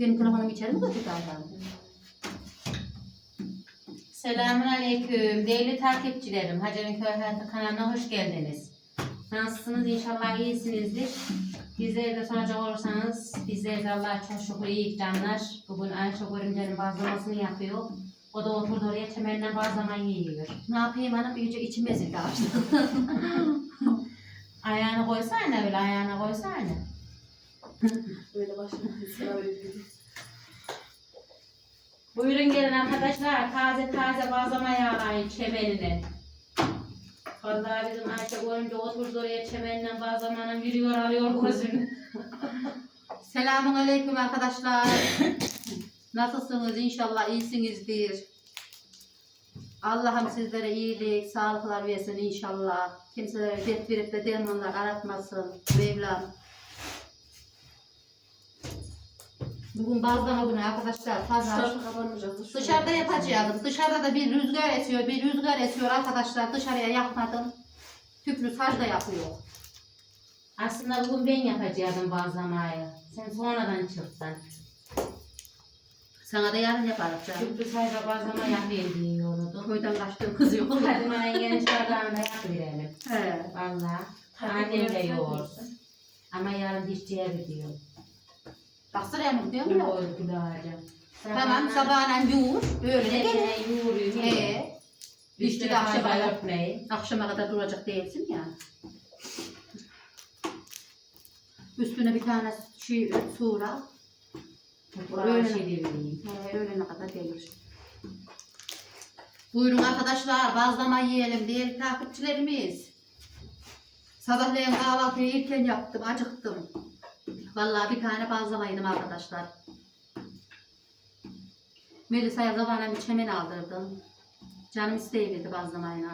Benim telefonum içeri mi götürdü Ayhan? Selamun Aleyküm değerli takipçilerim. Hacer'in Köy Hayatı kanalına hoş geldiniz. Nasılsınız? İnşallah iyisinizdir. Bizleri de soracak olursanız bizleri de Allah'a çok şükür iyi canlar. Bugün Ayşe Görümce'nin bazlamasını yapıyor. O da oturdu oraya çemenden bazlama yiyor. Ne yapayım hanım? İyice içim ezildi açtı. Ayağını koysana öyle ayağına koysana. Böyle sevebilirim. Buyurun gelin arkadaşlar. Taze taze bazlama yağlayın çemenine. Vallahi bizim Ayşe görünce oturdu oraya çemeninden bazlamanın yürüyor alıyor gözünü. Selamun aleyküm arkadaşlar. Nasılsınız? İnşallah iyisinizdir. Allah'ım sizlere iyilik, sağlıklar versin inşallah. Kimselere dert verip de dermanlar aratmasın. Mevlam. Bugün bazlama günü arkadaşlar. Pazar. Dışarı kapanmayacağız. Dışarıda yapacağız. Dışarıda da bir rüzgar esiyor, bir rüzgar esiyor arkadaşlar. Dışarıya yapmadım. Tüplü saç da yapıyor. Aslında bugün ben yapacaktım bazlamayı. Sen sonradan çıktın. Sana da yarın yaparız canım. Tüplü sayfa bazlama yapayım diyordu. Köyden kaçtığım kız yok. Hadi bana yeni çıkardığında yapıverelim. He. Valla. Annem de yoğursun. Ama yarın dişçiye gidiyor. Baksana mı diyor mu? boy kulağacağım. Tamam sabahla yoğur. Öyle de gel. Öyle yoğuruyor. Dişçi Dişçi de akşama kadar, akşama kadar duracak değilsin ya. Üstüne bir tane şey suğra. Öyle Öyle. şey. He, öğlene kadar gelir. Buyurun arkadaşlar bazlama yiyelim diye takipçilerimiz. Sabahleyin kahvaltıyı erken yaptım, acıktım. Vallahi bir tane bazlama yedim arkadaşlar. Melisa'ya zamanla bir çemen aldırdım. Canım isteyiverdi bazlamayla.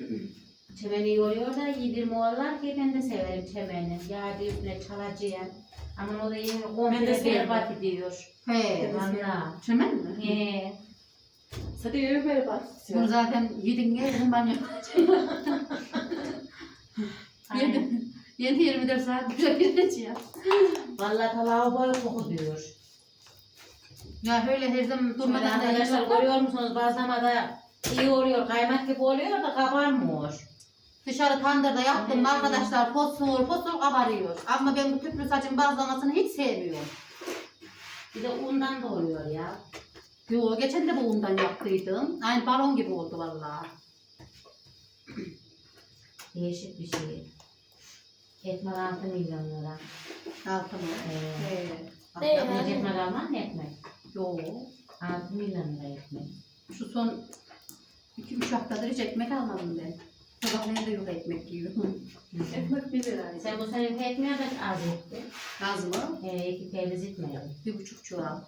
Çemeni yoruyor da yedirme oğullar ki ben de severim çemeni. Yağdı üstüne çalacağım. Ama o da de komple berbat ediyor. He, Valla. çemen mi? He. Zaten öyle böyle bak. Bunu zaten yedin geldim ben yapacağım. Yedim. Yedi 24 saat bir gireceğim. Valla talağı boy koku diyor. Ya öyle her zaman Durmadan durmadan da arkadaşlar yapar. görüyor musunuz bazlamada iyi oluyor kaymak gibi oluyor da kabarmıyor. Dışarı tandırda yaptım Hmm. arkadaşlar fosfor fosfor kabarıyor. Ama ben bu tüplü saçın bazlamasını hiç sevmiyorum. Bir de undan da oluyor ya. Yo geçen de bu undan yaptıydım. Aynı balon gibi oldu vallahi. Değişik bir şey. Ekmek 6 milyon lira. Altı mı? Ee, He. Değil Bak, mi? Ekmek ekmek alman ne ekmek? Yo. 6 milyon lira ekmek. Şu son iki üç haftadır hiç ekmek almadım ben. Sabahleyin de yok ekmek yiyorum. Ekmek bir lira. Sen bu sene ekmeğe de az etti. Az mı? Ee, iki teliz etmiyor. Bir buçuk çuval.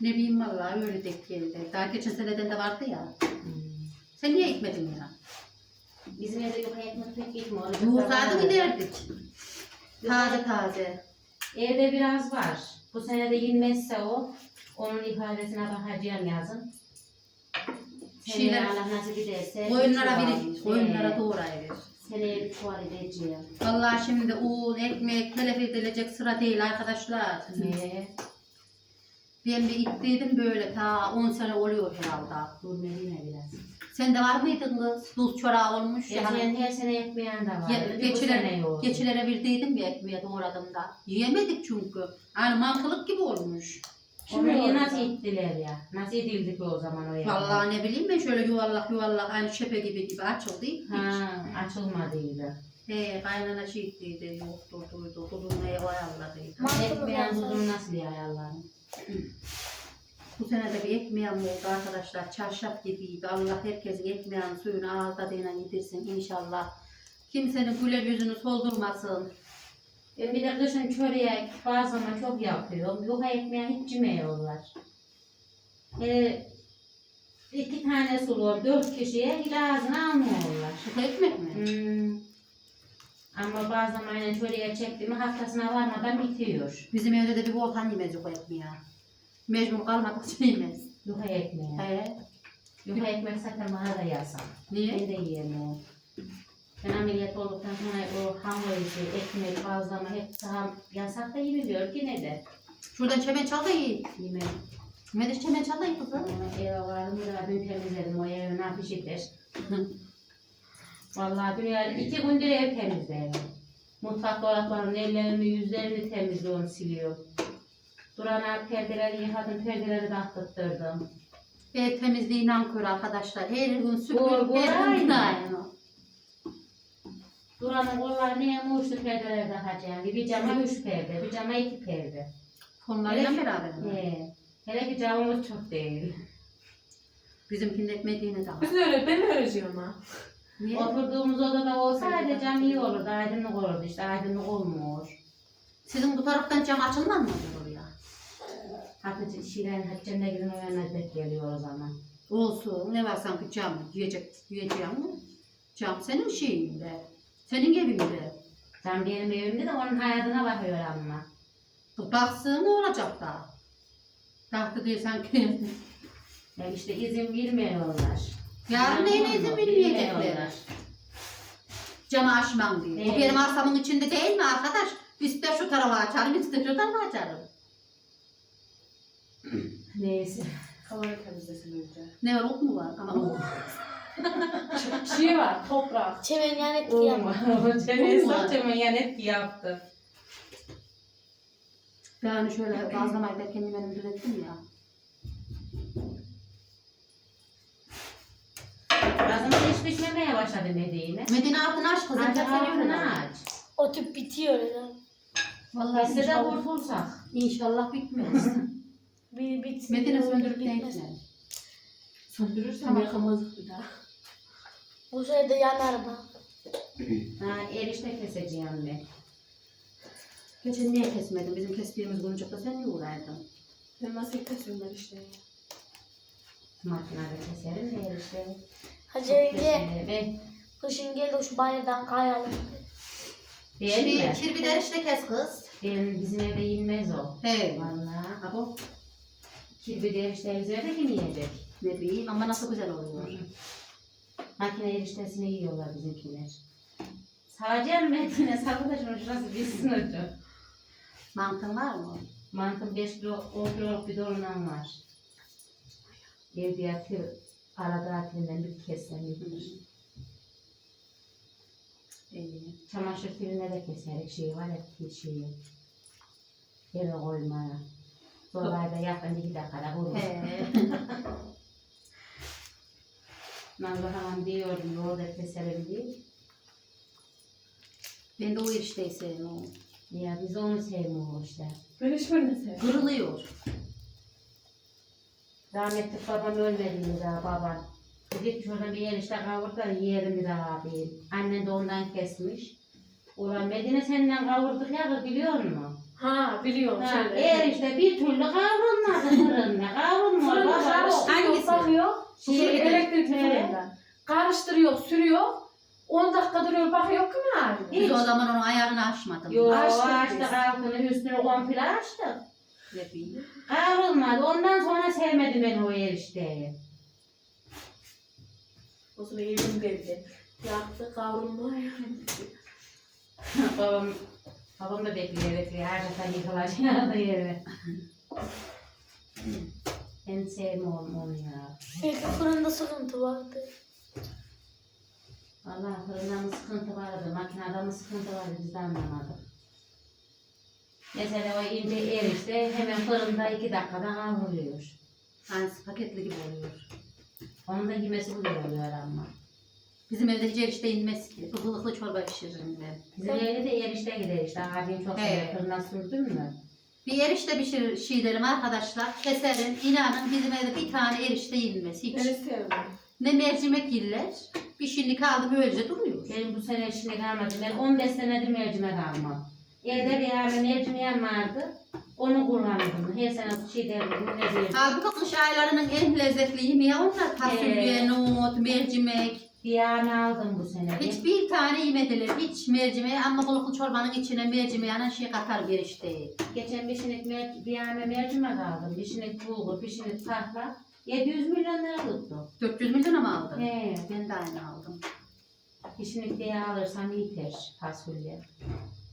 Ne bileyim vallahi öyle denk geldi. Daha geçen seneden de vardı ya. Hmm. Sen niye ekmedin ya? Bizim evde yok ekmek pek gitmiyor. Yoğurtlardı giderdik. Taze taze. Evde biraz var. Bu sene de inmezse o, onun ifadesine bakacağım yazın. Şeyler- Allah nasip ederse. Koyunlara bir biri, koyunlara doğrayıver. Seneye bir çuval edeceğim. Vallahi şimdi un, ekmek, telef edilecek sıra değil arkadaşlar. Ee, Ben bir ittiydim böyle ta 10 sene oluyor herhalde. dur Medine biraz. Sen de var mıydın kız? Duz çorağı olmuş ya. Geçen her sene ekmeğin de bu sene geçilere, geçilere verdiydim ya ekmeğe doğradım da. Yiyemedik çünkü. Yani mantılık gibi olmuş. Onu Şimdi oldu. nasıl ettiler ya? Nasıl edildi ki o zaman o ya? Vallahi ne bileyim ben şöyle yuvarlak yuvarlak aynı şepe gibi gibi açıldı. Ha, açılmadıydı. He kaynana şey ettiydi, yoktu, duydu, kulunmaya ayarladıydı. Ekmeğin tuzunu nasıl ayarladın? Bu sene de bir ekmeğim oldu arkadaşlar. Çarşaf gibiydi. Allah herkesin ekmeğin suyunu ağız tadıyla yedirsin inşallah. Kimsenin güler yüzünü soldurmasın. Ben bir de kışın çörek bazlama çok yapıyorum. Yuha ekmeği hiç yemiyorlar. Ee, iki tane sulu dört kişiye ağzına almıyorlar. Bu ekmek mi? Hmm. Ama bazlamayla çöreğe çekti mi haftasına varmadan bitiyor. Bizim evde de bir volkan yemez yok ekmeği. Mecbur kalmadıkça yemez. Yuha ekmeği. He. Yuha ekmek zaten bana da yasak. Ben Niye? de yiyemiyorum. Ben ameliyat olduktan sonra o hamur işi, ekmek, bazlama hep daha yasak da yemiliyor yine de. Şuradan çemen çal da iyi. Yemek. Medeş çemen çal da iyi kızım. Eve vardım da dün temizledim o evi ne yapışıdır. Vallahi dün yani iki gündür ev temizliyorum. Mutfak dolaplarının ellerini yüzlerini temizliyorum siliyorum. Durana perdeleri yıkadım, perdeleri de attırttırdım. Ev temizliği nankör arkadaşlar. Her gün süpürüp her gün aynı. Duranın kolları neye muştu perdeleri de hacı Bir cama üç perde, bir cama iki perde. Fonlarıyla Evet. beraber. mi? Ee, hele ki camımız çok değil. Bizimkinde Medine daha. Biz öyle, ben öğretiyorum ha. Niye? Oturduğumuz odada olsaydı cam iyi olurdu, aydınlık olurdu. İşte aydınlık olmuyor. Sizin bu taraftan cam açılmaz mı? Hatice Şiren Hatice'nin gidin o yana denk geliyor o zaman. Olsun. Ne var sanki cam yiyecek, yiyeceğim mi? Cam senin şeyinde. Senin evinde. Cam benim evimde de onun hayatına bakıyor ama. Baksın ne olacak da? Baktı diyor sanki. Yani işte izin vermiyorlar. Yarın neyine izin vermeyecekler. Camı açmam diye. O Evet. benim arsamın içinde değil mi arkadaş? İster şu tarafa açarım, ister şu tarafa açarım. Neyse. Kamerayı temizlesin önce. Ne var, ok mu var? Ama ok. Şey var, toprak. Çemen yani etki yapma. Olma. Çeneye Olma. saçımı yan etki yaptı. Yani şöyle bazlamayı da kendim elim düzelttim ya. Bazında hiç pişmemeye başladı Medine. Medine altını aç kızım. Ancak çok seviyorum altını aç. O tüp bitiyor ya. Vallahi Biz de kurtulsak. inşallah bitmez. Bir bitsin. Medine söndürüp bitmez. değilsin. Söndürürsem yakamazdık bir daha. Bu sefer de yanar bak. Ha, erişte keseceğim ben. Geçen niye kesmedin? Bizim kestiğimiz boncukta sen niye uğraydın? Ben nasıl kesiyorum ben işte. Makinede keserim de erişte. Hacı yenge kışın gel şu bayırdan kayalım. değil mi? Kirbi derişte kes kız. Benim bizim evde yenmez o. Hey. Vallahi. Abo. Kirbi derişte bizim evde kim yiyecek? Ne bileyim ama nasıl güzel oluyor. Makine eriştesini yiyorlar bizimkiler. Saracağım Medine, sakın da şunu şurası bitsin hocam. Mantın var mı? Mantım 5 kilo, 10 kiloluk bir dolunam var. Evde yatıyor. Arada atilinden bir yedir. İyi. Çamaşır filine de keserek şey var ya, şeyi. Eve koymaya. Dolayda yakın iki dakikada vurur. Nazlı halam diyordum yolda keserim diye. ben de o erişteyi sevmiyorum. Ya biz onu sevmiyoruz işte. Ben hiç böyle sevmem. Kırılıyor. Rahmetli babam ölmediğinde daha babam. Ki şuradan bir yer işte kavur da yiyelim bir daha abi. Annen de ondan kesmiş. Ulan Medine senden kavurduk ya biliyor musun? Ha biliyorum Ha, şöyle. eğer işte bir türlü kavrulmadı fırında. Kavrulmuyor Fırında baba. karıştırıyor, Hangisi? bakıyor. Şey, Şey, he. fırında. Karıştırıyor, sürüyor. 10 dakika duruyor, bakıyor ki halinde. Biz o zaman onun ayarını açmadım. Yo Açtık açtık biz. altını üstünü komple açtık. Ne bileyim. Kavrulmadı. Ondan sonra sevmedim ben o erişteyi. O zaman elim geldi. Yaktı, kavrulma. babam, babam da bekliyor bekliyor. Her defa yıkılacak yere. Ben sevmiyorum onu ya. Belki fırında sıkıntı vardı. Vallahi fırında mı sıkıntı vardı, makinede mi sıkıntı vardı biz de anlamadık. Mesela o ince erişte hemen fırında iki dakikada kavruluyor. Aynısı paketli gibi oluyor. Onun da yemesi güzel oluyor ama. Bizim evde hiç erişte inmez ki. Ihılıklı çorba pişiririm ben. Bizim evde de erişte gider işte. Abim çok Evet. sever. Fırına sürdün mü? Bir erişte pişir, şey derim arkadaşlar. Keserim. İnanın bizim evde bir tane erişte yenmez. Hiç. Ben sevmem. Ne mercimek yiller. Bir şimdi kaldı böylece duruyor. Benim bu sene işine kalmadı. Ben 15 senedir mercimek almam. Evde bir yerde mercimeğim vardı. Onu kullanırdım. Her sene şey derdim. Halbuki kış aylarının en lezzetli yemeği onlar. Fasulye, Evet. nohut, mercimek. Bir yağını aldım bu sene. Hiç bir tane yemediler. Hiç mercimeği ama buluklu çorbanın içine mercimeğine şey katar bir işte. Geçen bir şinik mer bir yağına mercimek aldım. Bir şinik bulgur, bir şinik tahla. 700 milyon lira tuttu. 400 milyon mu aldın? He. Ben de aynı aldım. Kişilik diye alırsam yeter fasulye.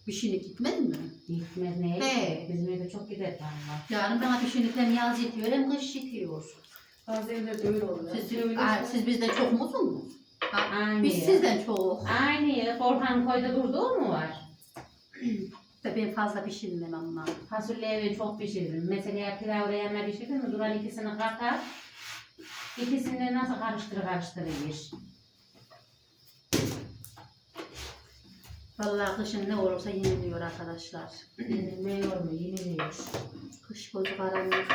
Pişini gitmez mi? Gitmez neye? He. Bizim evde çok gider valla. Yarın bana pişinlik hem yaz yetiyor hem kış yetiyor. Bazı evlerde öyle oluyor. Siz, Aa, siz bizden çok musunuz? Ha, Aynı. Biz sizden çok. Aynı. Korkan koyda durduğu mu var? De ben fazla pişirmem ama. Fasulyeyi çok pişiririm. Mesela pilavı yanına pişirdim mi duran ikisini katar. İkisini de nasıl karıştırır karıştırır yer. Vallahi kışın ne olursa yeniliyor arkadaşlar. Yenilmiyor mu? Yeniliyor. Kış gözü karanlık.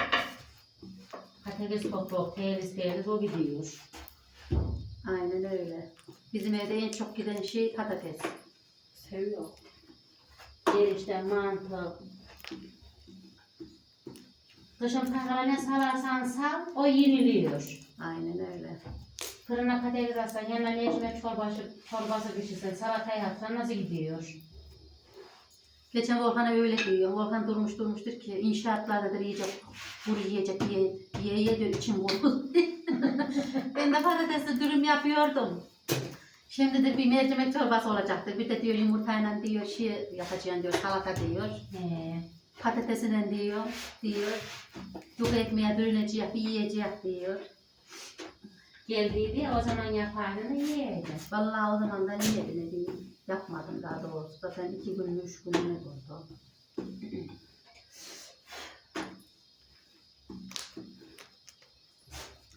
Patates toprak, temiz temiz o gidiyor. Aynen öyle. Bizim evde en çok giden şey patates. Seviyor. Erişte, mantı. Kışın pakala ne salarsan sal, o yeniliyor. Aynen öyle. Fırına patates atsan, yanına mercimek çorbası, çorbası pişirsen, salata yapsan nasıl gidiyor? Geçen Volkan'a öyle diyor. Volkan durmuş durmuştur ki inşaatlarda da yiyecek, kuru yiyecek diye, diye ye diyor içim vurdu. ben de patatesli dürüm yapıyordum. Şimdi de bir mercimek çorbası olacaktır. Bir de diyor yumurtayla diyor şey yapacağım diyor salata diyor. He. Patatesinden diyor, diyor. Yok ekmeğe dönecek, yiyecek diyor. Geldiydi o zaman yapardın yiyerdin. Vallahi o zaman da diyeyim. Yapmadım daha doğrusu. Zaten iki gün, üç gün ne oldu.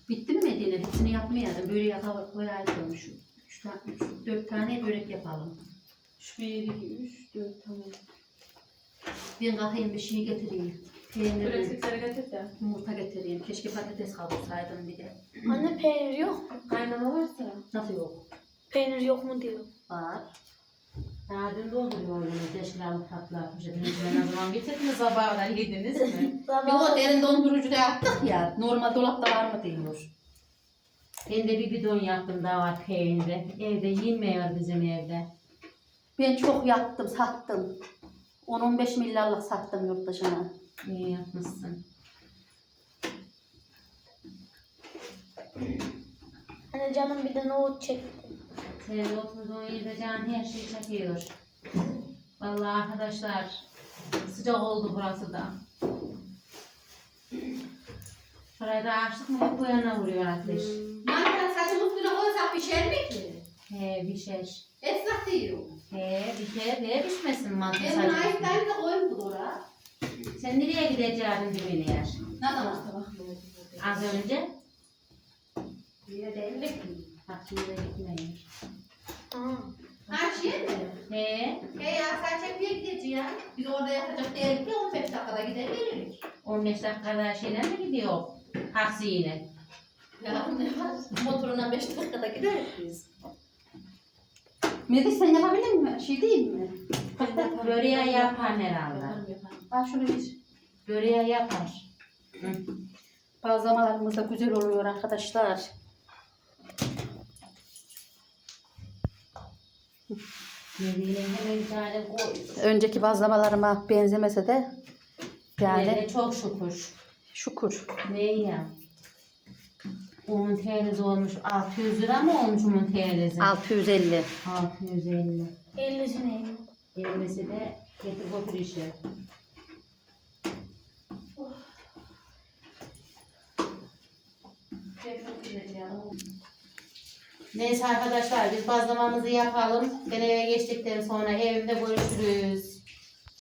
Bitti mi Medine? Hepsini yapmayalım. Böyle yakava koyaydım şu. Üç tane, üç, dört tane börek yapalım. Şu bir, iki, üç, dört, tamam. Ben kalkayım bir şey getireyim. Peynir, Böreklikleri getir de. yumurta getireyim. Keşke patates kavursaydım bir de. Anne peynir yok mu? Kaynama varsa. Nasıl yok? Peynir yok mu diyor. Var. Daha dün dolduruyor öyle teşkilatlı tatlı atmış. Hepiniz ben o zaman bitirdiniz sabahlar yediniz mi? Yok derin dondurucuda yaptık ya. Normal dolapta var mı diyor. ben de bir bidon yaptım daha var peynirde. Evde yenmiyor bizim evde. Ben çok yaptım, sattım. 10-15 milyarlık sattım yurt dışına. İyi yapmışsın. Anne canım bir de nohut çekti. Senin oturduğun yerde can her şey çekiyor. Vallahi arkadaşlar sıcak oldu burası da. Şurayı da açtık mı hep bu yana vuruyor ateş. Yani saçın üstüne koysak pişer mi ki? He bir şey. Esnaf diyor. He şey de pişmesin mantı Ben sadece. ayıklayıp da koyayım oraya. Sen nereye gideceksin dibine yer? Ne zaman sabah Az önce de değil mi? Bak şimdi de gitmeyin. Aa. Her şey mi? He He ya sen çekmeye gideceğiz. Biz orada yapacak değerli ki 15 dakikada gider gelirik. 15 dakikada şeyler mi gidiyor? Taksiyle. Ya ne var? Motoruna 5 dakikada gideriz biz. Medik sen yapabilir misin? Şey değil mi? Böreği yapar herhalde. Bak şunu bir. Böreği yapar. Hı. Bazlamalarımız da güzel oluyor arkadaşlar. Önceki bazlamalarıma benzemese de yani Yani çok şükür. şükür. Ne ya? Onun TL'si olmuş 600 lira mı olmuş onun TL'si? 650. 650. 50'si neydi? 50'si de getir götür işi. Neyse arkadaşlar biz bazlamamızı yapalım. Ben eve geçtikten sonra evimde görüşürüz.